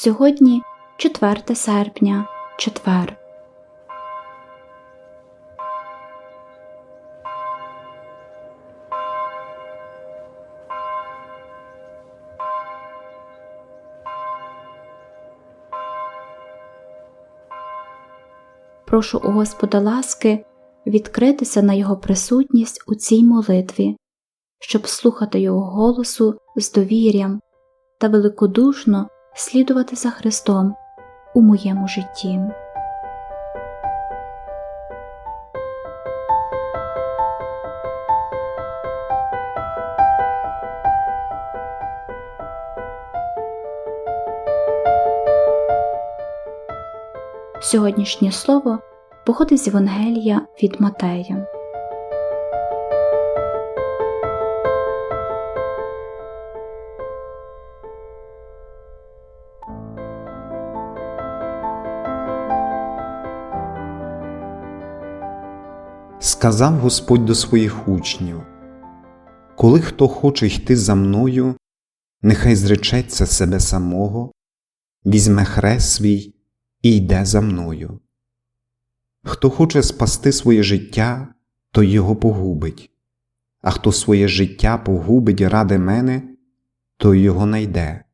Сьогодні 4 серпня, четвер. Прошу у Господа ласки відкритися на Його присутність у цій молитві, щоб слухати Його голосу з довір'ям та великодушно слідувати за Христом у моєму житті. Сьогоднішнє слово походить з Євангелія від Матея. Сказав Господь до своїх учнів Коли хто хоче йти за мною, нехай зречеться себе самого, візьме хрест свій і йде за мною. Хто хоче спасти своє життя, то його погубить, а хто своє життя погубить ради мене, то його найде.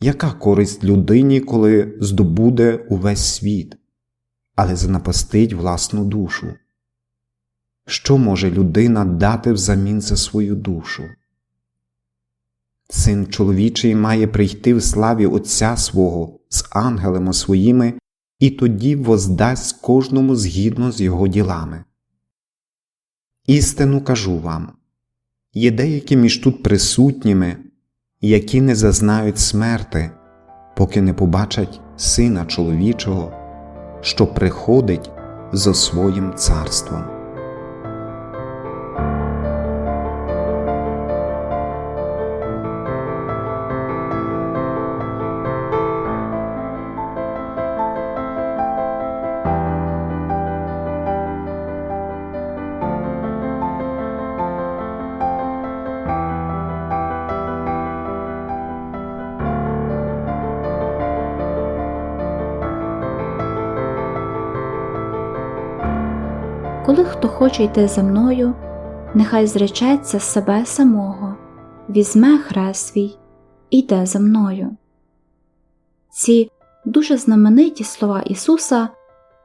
Яка користь людині, коли здобуде увесь світ, але занапастить власну душу? Що може людина дати взамін за свою душу? Син чоловічий має прийти в славі Отця свого з ангелами своїми і тоді воздасть кожному згідно з його ділами. Істину кажу вам є деякі між тут присутніми, які не зазнають смерти, поки не побачать Сина чоловічого, що приходить зо своїм царством. Коли хто хоче йти за мною, нехай зречеться себе самого, візьме хрест свій і йде за мною. Ці дуже знамениті слова Ісуса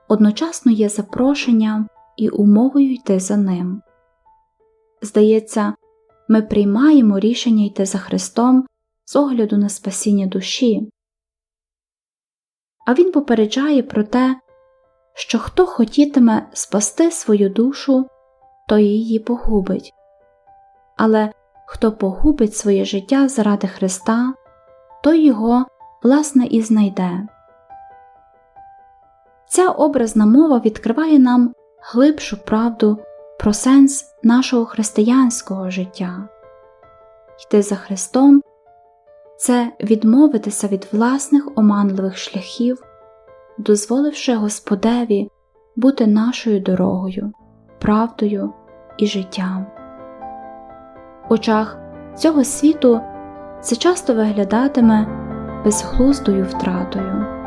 одночасно є запрошенням і умовою йти за Ним. Здається, ми приймаємо рішення йти за Христом з огляду на спасіння душі. А Він попереджає про те, що хто хотітиме спасти свою душу, той її погубить, але хто погубить своє життя заради Христа, той його, власне, і знайде. Ця образна мова відкриває нам глибшу правду про сенс нашого християнського життя. Йти за Христом це відмовитися від власних оманливих шляхів дозволивши Господеві бути нашою дорогою, правдою і життям. В очах цього світу це часто виглядатиме безглуздою втратою.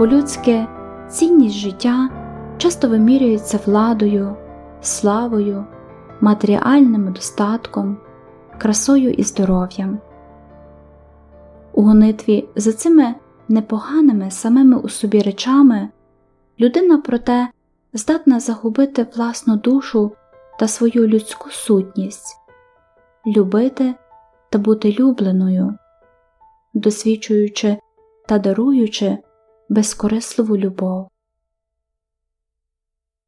По-людськи цінність життя часто вимірюється владою, славою, матеріальним достатком, красою і здоров'ям. У гонитві за цими непоганими самими у собі речами людина проте здатна загубити власну душу та свою людську сутність, любити та бути любленою, досвідчуючи та даруючи безкорисливу любов.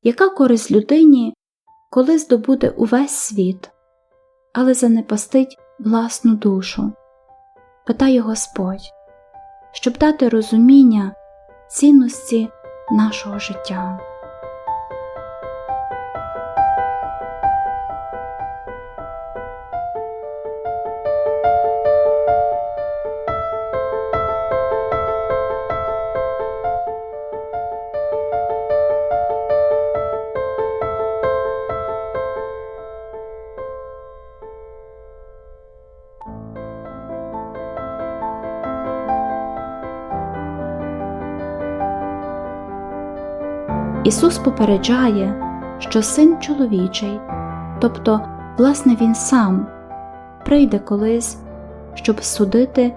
Яка користь людині, коли здобуде увесь світ, але занепастить власну душу? питає Господь. щоб дати розуміння цінності нашого життя. Ісус попереджає, що син чоловічий, тобто, власне, Він сам, прийде колись, щоб судити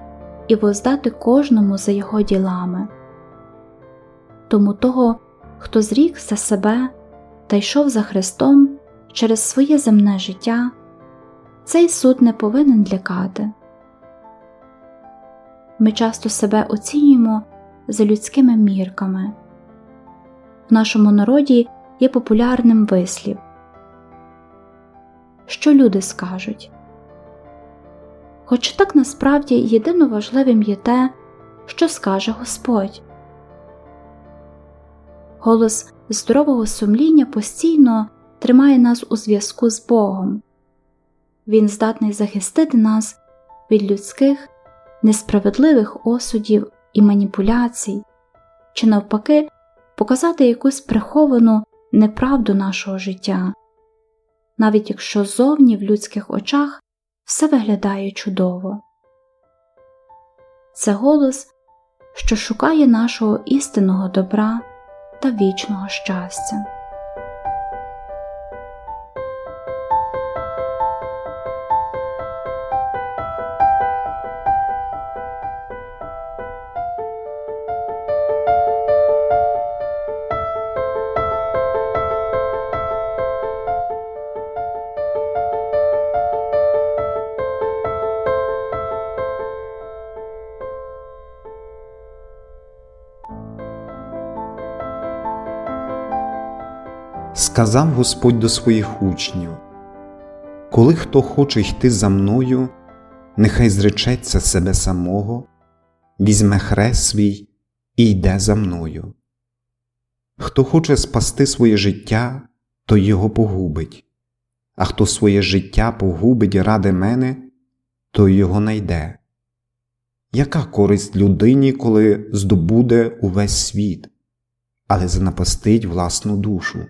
і воздати кожному за його ділами. Тому того, хто зрік за себе та йшов за Христом через своє земне життя, цей суд не повинен лякати. Ми часто себе оцінюємо за людськими мірками. Нашому народі є популярним вислів Що люди скажуть. Хоч так насправді єдино важливим є те, що скаже Господь. Голос здорового сумління постійно тримає нас у зв'язку з Богом. Він здатний захистити нас від людських несправедливих осудів і маніпуляцій, чи навпаки показати якусь приховану неправду нашого життя, навіть якщо зовні в людських очах все виглядає чудово. Це голос, що шукає нашого істинного добра та вічного щастя. Сказав Господь до своїх учнів Коли хто хоче йти за мною, нехай зречеться себе самого, візьме хрест свій і йде за мною. Хто хоче спасти своє життя, то його погубить, а хто своє життя погубить ради мене, то його найде. Яка користь людині, коли здобуде увесь світ, але занапастить власну душу?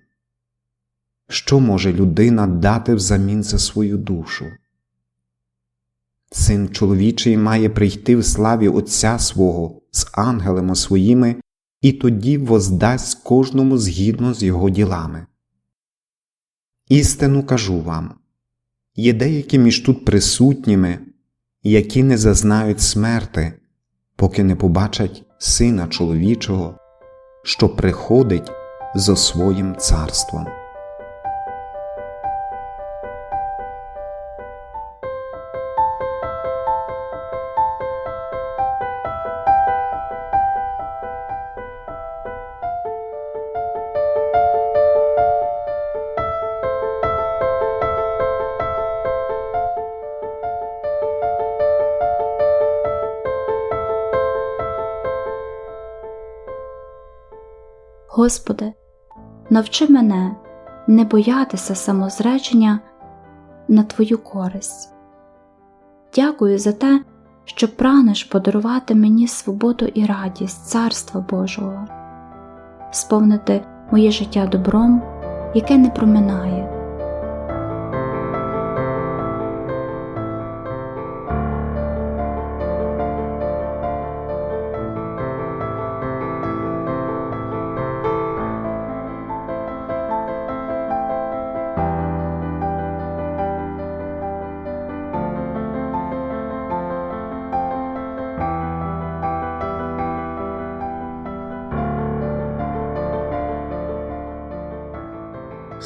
Що може людина дати взамін за свою душу? Син чоловічий має прийти в славі Отця свого з ангелами своїми і тоді воздасть кожному згідно з його ділами. Істину кажу вам є деякі між тут присутніми, які не зазнають смерти, поки не побачать Сина чоловічого, що приходить зо своїм царством. Господи, навчи мене не боятися самозречення на Твою користь. Дякую за те, що прагнеш подарувати мені свободу і радість Царства Божого, сповнити моє життя добром, яке не проминає.